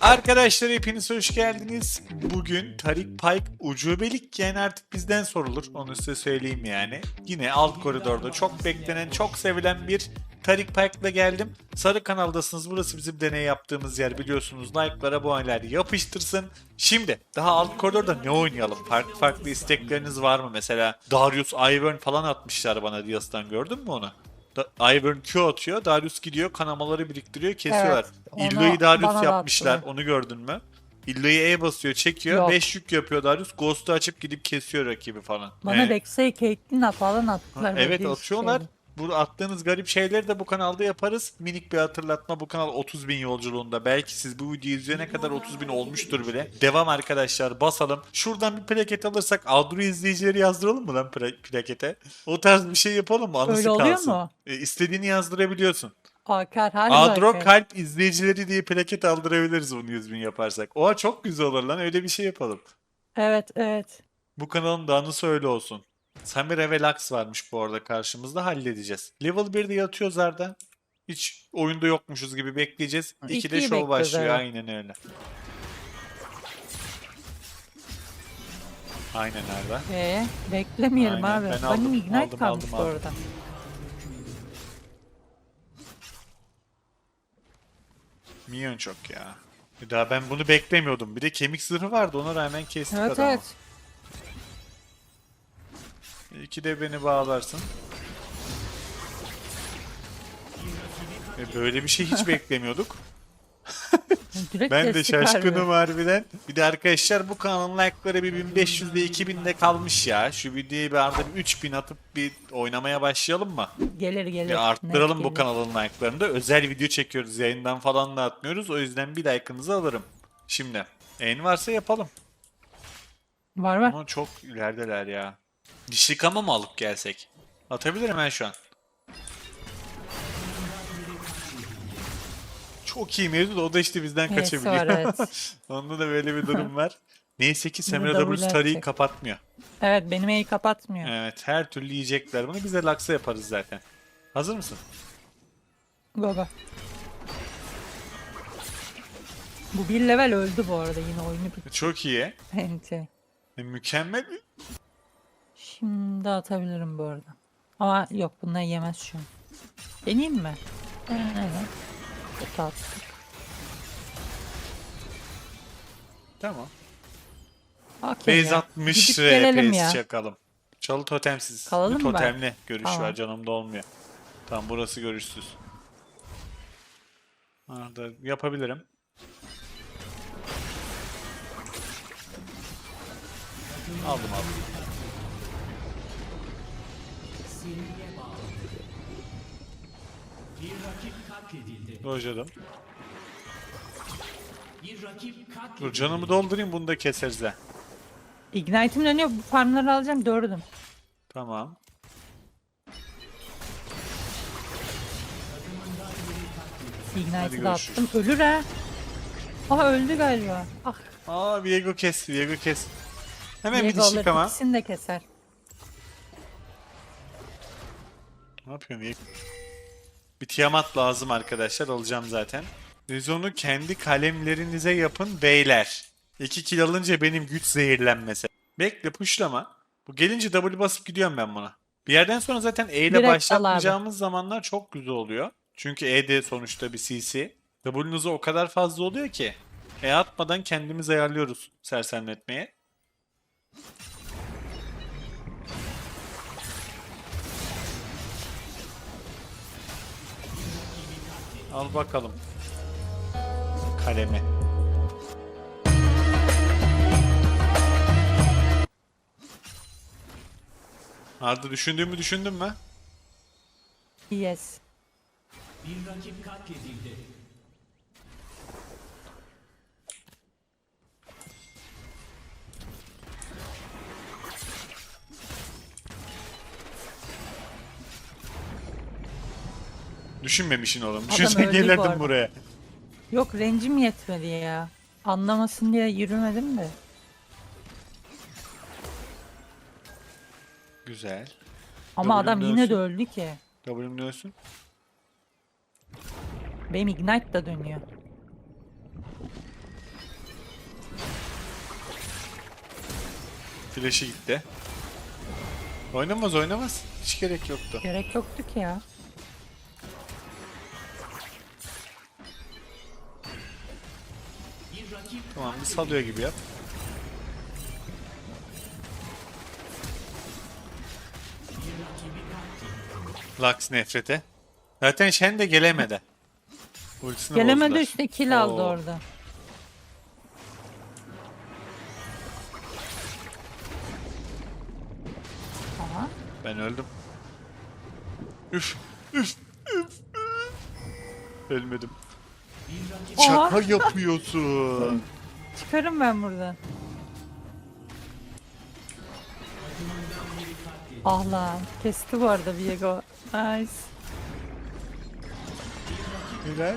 Arkadaşlar hepiniz hoş geldiniz. Bugün Tarik Pike ucubelik yani artık bizden sorulur. Onu size söyleyeyim yani. Yine alt koridorda çok beklenen, çok sevilen bir Tarik Pike'la geldim. Sarı kanaldasınız. Burası bizim deney yaptığımız yer biliyorsunuz. Like'lara aboneler yapıştırsın. Şimdi daha alt koridorda ne oynayalım? Farklı farklı istekleriniz var mı? Mesela Darius Ivern falan atmışlar bana Dias'tan gördün mü onu? Da- Ivern Q atıyor. Darius gidiyor kanamaları biriktiriyor kesiyorlar. Evet, onu Illu'yu Darius yapmışlar. attılar. Onu gördün mü? Illu'yu E basıyor çekiyor. Yok. 5 yük yapıyor Darius. Ghost'u açıp gidip kesiyor rakibi falan. Bana Evet. Rex'e Caitlyn'e falan attılar. böyle Evet atıyorlar. şeyler. Bu attığınız garip şeyleri de bu kanalda yaparız. Minik bir hatırlatma bu kanal 30 bin yolculuğunda. Belki siz bu videoyu izleyene kadar 30 bin olmuştur bile. Devam arkadaşlar basalım. Şuradan bir plaket alırsak Adro izleyicileri yazdıralım mı lan pla- plakete? O tarz bir şey yapalım mı? Anısı Öyle oluyor kalsın. mu? E, istediğini yazdırabiliyorsun. Akar her Adro belki. kalp izleyicileri diye plaket aldırabiliriz bunu 100 bin yaparsak. Oha çok güzel olur lan öyle bir şey yapalım. Evet evet. Bu kanalın da anısı öyle olsun. Samira ve Lux varmış bu arada karşımızda halledeceğiz. Level 1'de yatıyoruz Arda. Hiç oyunda yokmuşuz gibi bekleyeceğiz. 2'de İkiyi show bekliyoruz, başlıyor evet. aynen öyle. Aynen Arda. Ee, beklemeyelim Aynen, abi. ben aldım, Benim Ignite aldım, kalmış aldım, aldım. arada. Minyon çok ya. Bir daha ben bunu beklemiyordum. Bir de kemik zırhı vardı ona rağmen kestik Evet adamı. evet. İki de beni bağlarsın. E böyle bir şey hiç beklemiyorduk. Ben de şaşkınım harbiden. Bir de arkadaşlar bu kanalın like'ları bir 1500'de 2000'de kalmış ya. Şu videoyu bir arada bir 3000 atıp bir oynamaya başlayalım mı? Gelir gelir. Bir arttıralım net bu gelir. kanalın like'larını da. Özel video çekiyoruz. Yayından falan da atmıyoruz. O yüzden bir like'ınızı alırım. Şimdi en varsa yapalım. Var var. Ama çok ilerideler ya. Dişli kama mı alıp gelsek? Atabilirim ben şu an. Çok iyi mevzu da o da işte bizden Neyse kaçabiliyor. var, evet. Onda da böyle bir durum var. Neyse ki Samira double W Starry'i yapacak. kapatmıyor. Evet benim E'yi kapatmıyor. Evet her türlü yiyecekler bunu. Biz de laksa yaparız zaten. Hazır mısın? Baba. Bu bir level öldü bu arada yine oyunu bitti. Çok iyi. Enti. E, mükemmel. Şimdi atabilirim bu arada. Ama yok bunlar yemez şu an. Deneyeyim mi? Evet. Attık. Tamam. Okey Base ya. 60 Gidip gelelim ya. çakalım. Çalı totemsiz. Kalalım mı? totemli görüş Tamam. var canımda olmuyor. Tamam burası görüşsüz. Arada yapabilirim. Aldım aldım. Dojladım. Dur canımı doldurayım bunu da keseriz ha. Ignite'im dönüyor. Bu farmları alacağım. Dördüm. Tamam. Ignite'ı da görüşürüz. attım. Ölür ha. Aha öldü galiba. Ah. Aa Viego kes, Viego kes. Hemen bir Diego dişlik alır. ama. İkisini de keser. Ne yapıyorsun Viego? Bir Tiamat lazım arkadaşlar, alacağım zaten. Siz onu kendi kalemlerinize yapın beyler. 2 kill alınca benim güç zehirlenmesi. Bekle pushlama. Bu gelince W basıp gidiyorum ben buna. Bir yerden sonra zaten E ile Direkt al başlatmayacağımız zamanlar çok güzel oluyor. Çünkü E de sonuçta bir CC. W'nuzu o kadar fazla oluyor ki. E atmadan kendimiz ayarlıyoruz sersemletmeye. Al bakalım. Kalemi. Arda düşündüğümü düşündün mü? Yes. Düşünmemişsin oğlum. Düşünsen öldü bu buraya. Yok rencim yetmedi ya. Anlamasın diye yürümedim de. Güzel. Ama W'm adam yine de öldü ki. W'm dönsün. Benim Ignite da dönüyor. Flash'ı gitti. Oynamaz oynamaz. Hiç gerek yoktu. Gerek yoktu ki ya. Tamam bir salıyor gibi yap. Lux nefrete. Zaten Shen de gelemedi. Ultisini Gelemedi bozdular. işte kill aldı Oo. orada. Aha. Ben öldüm. Üf, üf, üf, üf. Ölmedim. Oha. Şaka yapıyorsun. Çıkarım ben buradan. Ah lan. Kesti bu arada Viego. Nice. Güzel.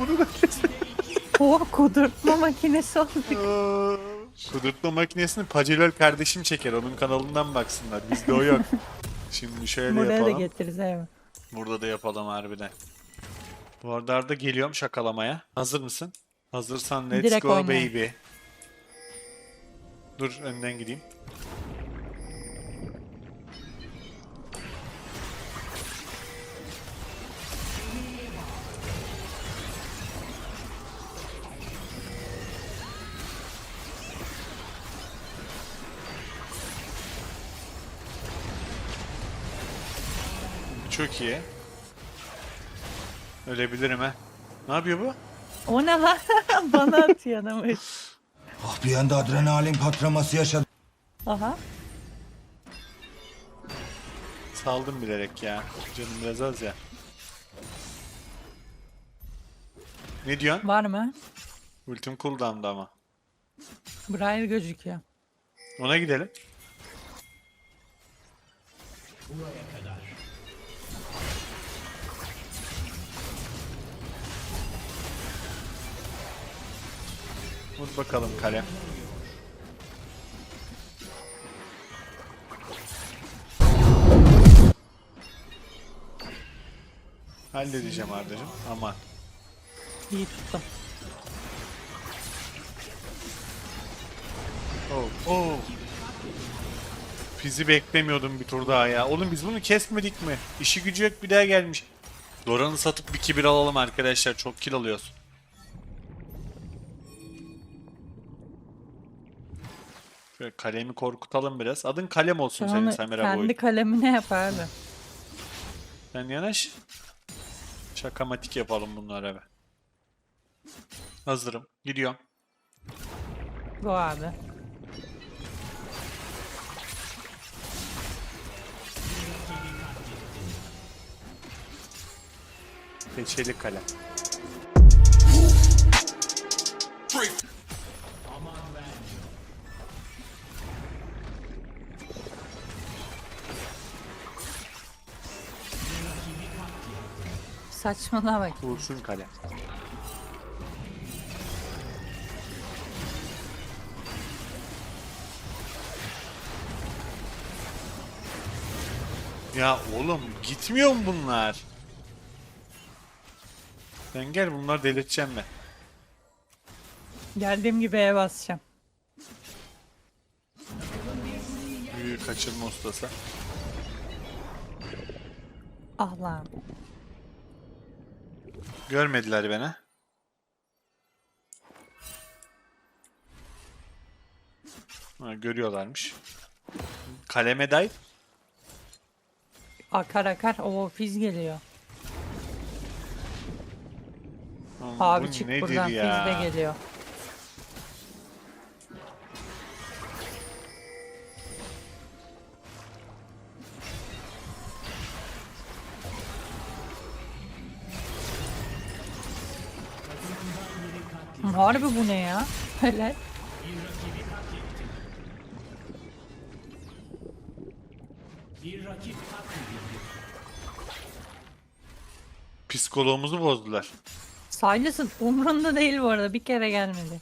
Oh kudurtma makinesi oldu. Kudurtma makinesini Pacelol kardeşim çeker. Onun kanalından baksınlar. Bizde o yok. Şimdi şöyle Buraya da yapalım. getiririz evet. Burada da yapalım harbiden. Bu arada Arda geliyorum şakalamaya. Hazır mısın? Hazırsan let's Direkt go oynayın. baby. Dur önden gideyim. Çok iyi. Ölebilirim ha. Ne yapıyor bu? O ne lan? Bana atıyor adamı. Ah bir anda adrenalin patlaması yaşadım. Aha. Saldım bilerek ya. Canım biraz az ya. Ne diyorsun? Var mı? Ultim cooldown'da ama. Briar gözüküyor. Ona gidelim. Vur bakalım kalem. Halledeceğim Arda'cığım. Aman. İyi tuttum. Oh, oh. Bizi beklemiyordum bir tur daha ya. Oğlum biz bunu kesmedik mi? İşi gücü yok bir daha gelmiş. Doran'ı satıp bir kibir alalım arkadaşlar. Çok kill alıyoruz. Şöyle kalemi korkutalım biraz. Adın kalem olsun Sen senin onu Samira kendi boyu. kalemine yap abi. Sen yanaş. Şakamatik yapalım bunlara be. Hazırım. Gidiyorum. Bu abi. Peçeli kalem. Saçmalama bak. Kurşun kalem. Ya oğlum gitmiyor mu bunlar? Sen gel bunlar delirteceğim ben. Geldiğim gibi E'ye basacağım. Büyük kaçırma ustası. Ah lan. Görmediler beni. Ha, görüyorlarmış. Kaleme day. Akar akar. O fiz geliyor. Oğlum, Abi bu çık nedir buradan. ya? Fiz de geliyor. Harbi bu ne ya? Helal. Psikoloğumuzu bozdular. Silas'ın umrunda değil bu arada. Bir kere gelmedi.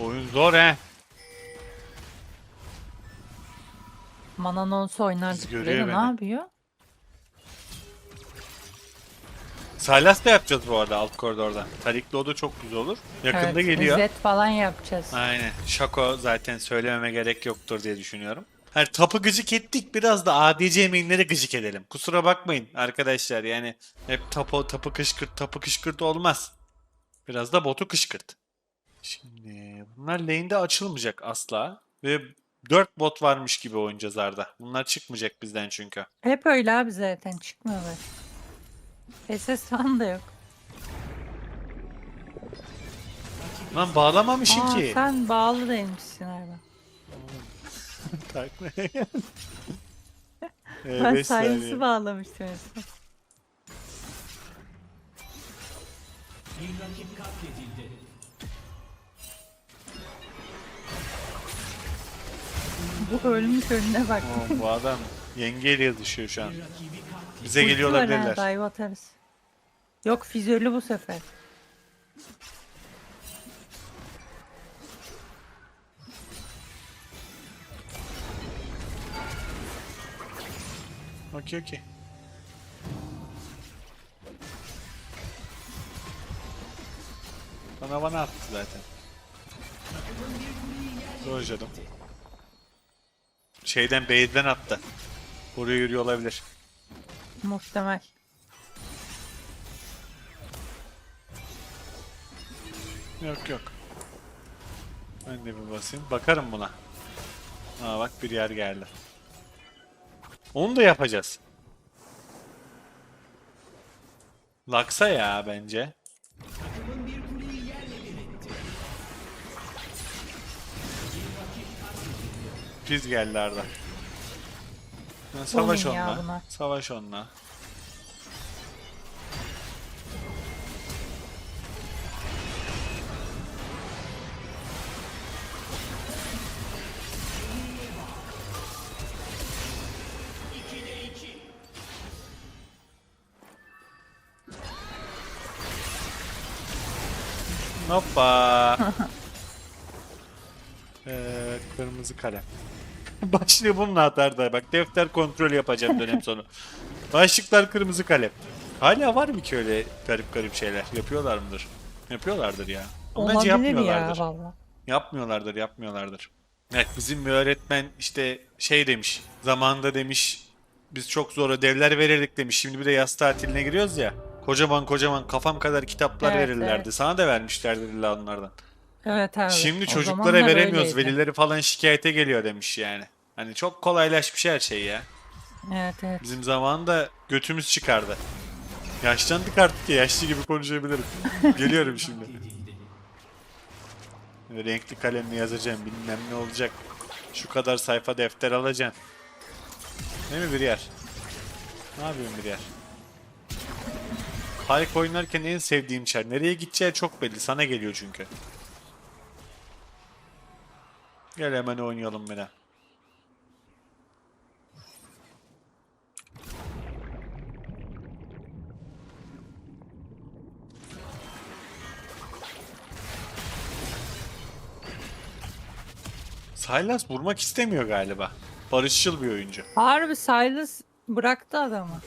Oyun zor he. Mananons oynardık görüyor buraya da ne beni. yapıyor? Silas da yapacağız bu arada alt koridorda. Tarikli o da çok güzel olur. Yakında geliyor. İzzet falan yapacağız. Aynen. Şako zaten söylememe gerek yoktur diye düşünüyorum. Her tapı gıcık ettik biraz da ADC mainleri gıcık edelim. Kusura bakmayın arkadaşlar yani hep tapu, tapı kışkırt tapı kışkırt olmaz. Biraz da botu kışkırt. Şimdi bunlar lane'de açılmayacak asla. Ve 4 bot varmış gibi oynayacağız Arda. Bunlar çıkmayacak bizden çünkü. Hep öyle abi zaten çıkmıyorlar. SS falan da yok. Lan bağlamamışsın Aa, ki. sen bağlı değilmişsin abi. Ee, Ben beş saniye. Silas'ı bağlamıştım. mesela. Bu ölmüş önüne bak. Oğlum bu adam yengeyle yazışıyor şu an. Bize geliyor ha, olabilirler. dive atarız. Yok füzörlü bu sefer. Okey okey. Bana bana attı zaten. Dojladım. Şeyden base'den attı. Oraya yürüyor olabilir. Muhtemel. Yok yok. Ben de bir basayım. Bakarım buna. Aa bak bir yer geldi. Onu da yapacağız. Laksa ya bence. Biz geldi Arda. Savaş ya onunla. Savaş onunla. Hoppa. ee, kırmızı kalem. Başlığı bununla atar da bak defter kontrol yapacağım dönem sonu. Başlıklar kırmızı kalem. Hala var mı ki öyle garip garip şeyler? Yapıyorlar mıdır? Yapıyorlardır ya. Ama bence Olabilir ya yapmıyorlardır. valla. Yapmıyorlardır, yapmıyorlardır. Evet bizim bir öğretmen işte şey demiş. Zamanında demiş biz çok zor ödevler verirdik demiş. Şimdi bir de yaz tatiline giriyoruz ya. Kocaman kocaman kafam kadar kitaplar Evet, verirlerdi. evet. Sana da vermişlerdir illa onlardan. Evet abi. Şimdi o çocuklara zamanlar veremiyoruz. öyleydi. Velileri falan şikayete geliyor demiş yani. Hani çok kolaylaşmış her şey ya. Evet evet. Bizim zamanında götümüz çıkardı. Yaşlandık artık ya. Yaşlı gibi konuşabilirim. Geliyorum şimdi. Renkli kalemle yazacağım. Bilmem ne olacak. Şu kadar sayfa defter alacaksın. Değil mi bir yer? Ne yapıyorsun bir yer? Harika oynarken en sevdiğim çar. Nereye gideceği çok belli. Sana geliyor çünkü. Gel hemen oynayalım bile. Silas vurmak istemiyor galiba. Barışçıl bir oyuncu. Harbi Silas bıraktı adamı.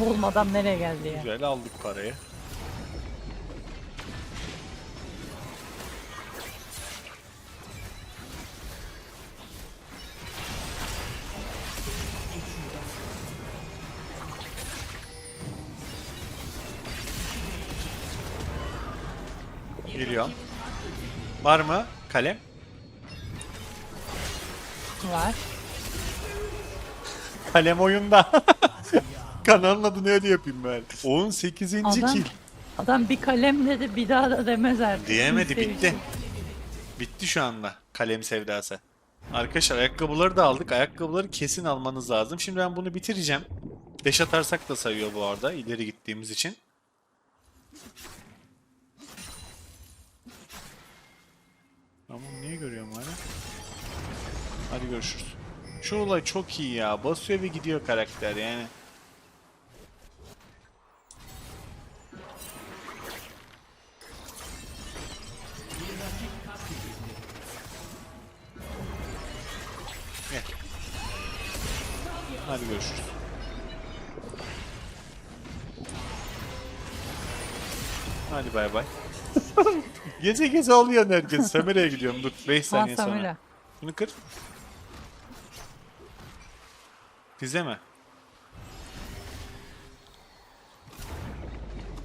Adam nereye geldi ya? Güzel aldık parayı. Geliyorum. Var mı kalem? Var. Kalem oyunda. Kanalın adını öyle yapayım ben. 18. Adam, kill. adam bir kalem dedi bir daha da demez artık. Diyemedi Kimse bitti. Bitti şu anda kalem sevdası. Arkadaşlar ayakkabıları da aldık. Ayakkabıları kesin almanız lazım. Şimdi ben bunu bitireceğim. Deş atarsak da sayıyor bu arada ileri gittiğimiz için. Ama niye görüyorum hala? Hadi görüşürüz. Şu olay çok iyi ya. Basıyor ve gidiyor karakter yani. Gece gece oluyor herkes. Semere'ye gidiyorum. Dur 5 Ha saniye sonra. Samira. Bunu kır. Bize mi?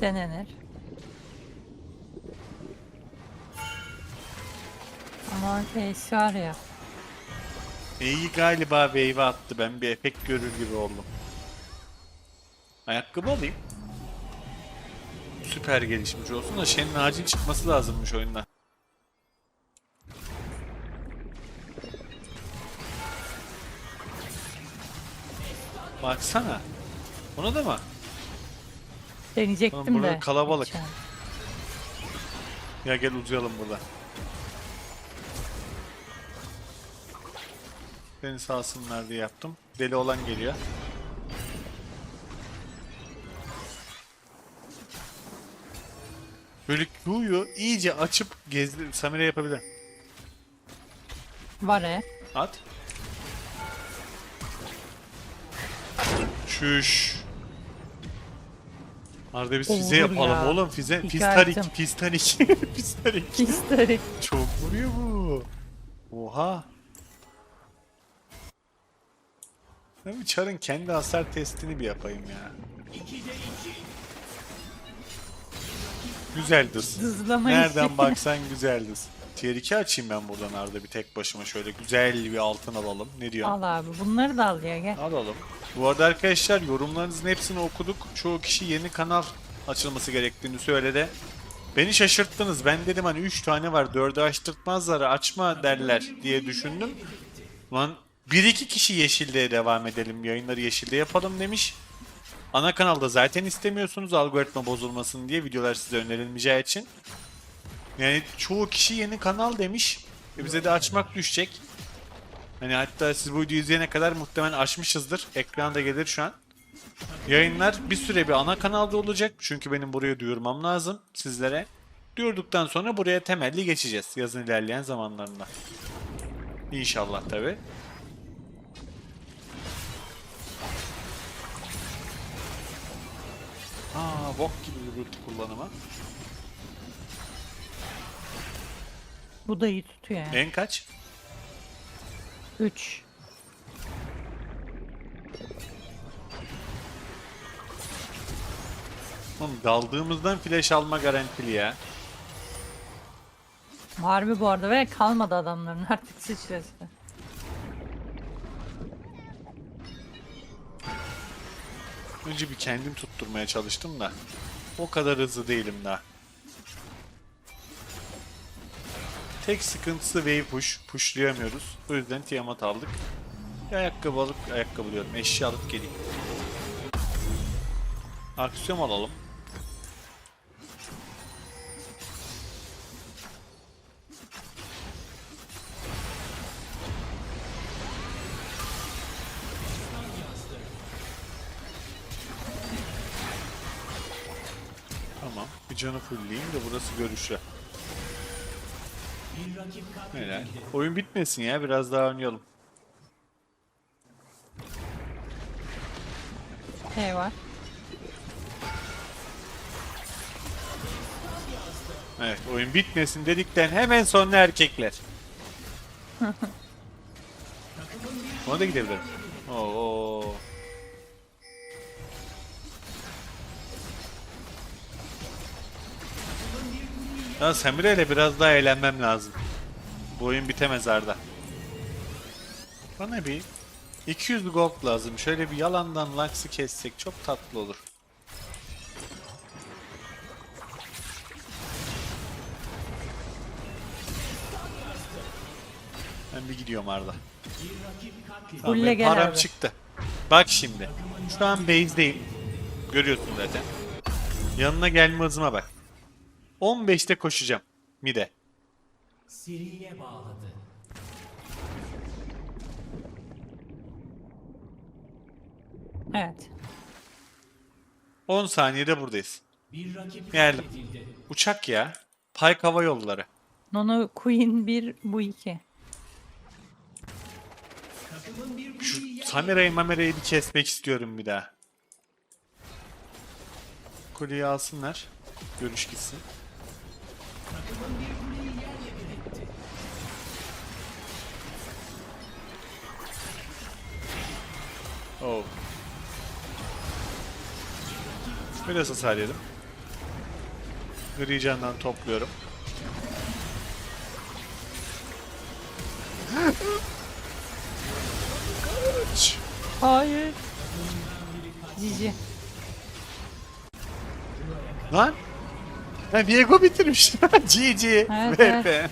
Denenir. Ama şeysi var ya. İyi galiba wave attı. Ben bir efekt görür gibi oldum. Ayakkabı alayım. Süper gelişmiş olsun da Shen'in acil çıkması lazımmış oyundan. Baksana. Ona da mı? Deneyecektim Oğlum burada de. kalabalık. Geçen. Ya gel uzayalım burada. Beni sağsınlar diye yaptım. Deli olan geliyor. Böyle Q'yu iyice açıp gezdi Samira yapabilir. Var e. At. Şuş. Arada biz füze Olur yapalım ya. oğlum füze. İki Pistarik, item. pistarik, pistarik. Historik. Çok vuruyor bu. Oha. Ben bir Char'ın kendi hasar testini bir yapayım ya. Güzeldir. Hızlamayı. Nereden baksan güzeldir. Tier 2 açayım ben buradan arada bir tek başıma şöyle güzel bir altın alalım. Ne diyorsun? Al abi bunları da al ya gel. Alalım. Bu arada arkadaşlar yorumlarınızın hepsini okuduk. Çoğu kişi yeni kanal açılması gerektiğini söyledi. Beni şaşırttınız. Ben dedim hani 3 tane var 4'ü açtırtmazlar açma derler diye düşündüm. Lan 1-2 kişi Yeşil'de devam edelim yayınları Yeşil'de yapalım demiş. Ana kanalda zaten istemiyorsunuz algoritma bozulmasın diye videolar size önerilmeyeceği için. Yani çoğu kişi yeni kanal demiş. E bize de açmak düşecek. Hani hatta siz bu videoyu izleyene kadar muhtemelen açmışızdır. Ekranda gelir şu an. Yayınlar bir süre bir ana kanalda olacak. Çünkü benim buraya duyurmam lazım sizlere. Duyurduktan sonra buraya temelli geçeceğiz yazın ilerleyen zamanlarında. İnşallah tabi. Aa bok gibi bir ulti kullanımı. Bu da iyi tutuyor yani. En kaç? 3. Oğlum daldığımızdan flash alma garantili ya. Harbi bu arada ve kalmadı adamların artık sıçrası. Önce bir kendim tutturmaya çalıştım da. O kadar hızlı değilim daha. Tek sıkıntısı wave push. Pushlayamıyoruz. O yüzden Tiamat aldık. Bir ayakkabı alıp, ayakkabı diyorum, eşya alıp geleyim. Aksiyon alalım. Canı fullleyeyim de burası görüşe. Helal. Oyun bitmesin ya. Biraz daha oynayalım. Şey var. Evet. Oyun bitmesin dedikten hemen sonra erkekler. Ona da gidebilirim. Oo. Ya Samira ile biraz daha eğlenmem lazım. Bu oyun bitemez Arda. Bana bir 200 gold lazım. Şöyle bir yalandan Lux'ı kessek çok tatlı olur. Ben bir gidiyorum Arda. Tamam, gel param abi. çıktı. Bak şimdi. Şu an base'deyim. Görüyorsun zaten. Yanına gelme hızıma bak. 15'te koşacağım. Mide. Evet. 10 saniyede buradayız. Geldim. Uçak ya. Payk Hava Yolları. Nono Queen 1 bu 2. Şu Samera'yı Mamera'yı bir kesmek istiyorum bir daha. Kuleyi alsınlar. Görüş gitsin. Oh. Biraz hasar yedim. Gri candan topluyorum. Kaç. Hayır. Cici. Lan. Ben Viego bitirmiş. GG. Evet, VP.